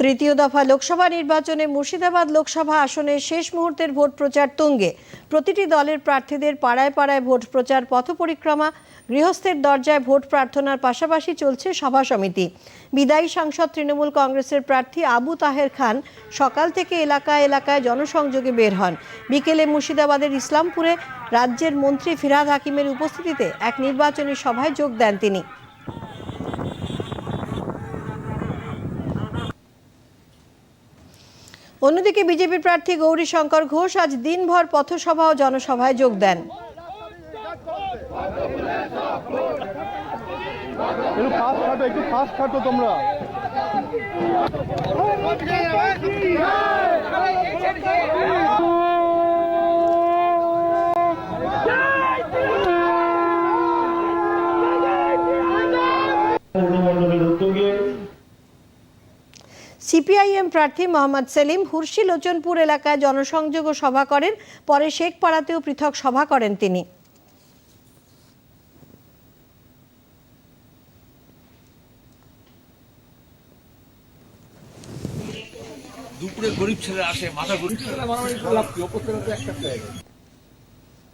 তৃতীয় দফা লোকসভা নির্বাচনে মুর্শিদাবাদ লোকসভা আসনে শেষ মুহূর্তের ভোট প্রচার তুঙ্গে। প্রতিটি দলের প্রার্থীদের পাড়ায় পাড়ায় ভোট প্রচার পথ পরিক্রমা গৃহস্থের দরজায় ভোট প্রার্থনার পাশাপাশি চলছে সভা সমিতি। বিদায়ী সাংসদ তৃণমূল কংগ্রেসের প্রার্থী আবু তাহের খান সকাল থেকে এলাকায় এলাকায় জনসংযোগে বের হন। বিকেলে মুর্শিদাবাদের ইসলামপুরে রাজ্যের মন্ত্রী ফিরাদ হাকিমের উপস্থিতিতে এক নির্বাচনী সভায় যোগ দেন তিনি। অন্যদিকে বিজেপি প্রার্থী গৌরী শঙ্কর ঘোষ আজ দিনভর পথসভা ও জনসভায় যোগ দেন। একটু ফাস্ট খাটো তোমরা। সিপিআইএম প্রার্থী মোহাম্মদ সেলিম হুরশি লোচনপুর এলাকায় জনসংযোগ ও সভা করেন। পরে শেখপাড়াতেও পৃথক সভা করেন তিনি। দুপুরে গরিব ছেলে আসে, মাথা গরিব ছেলে মারামারি একটা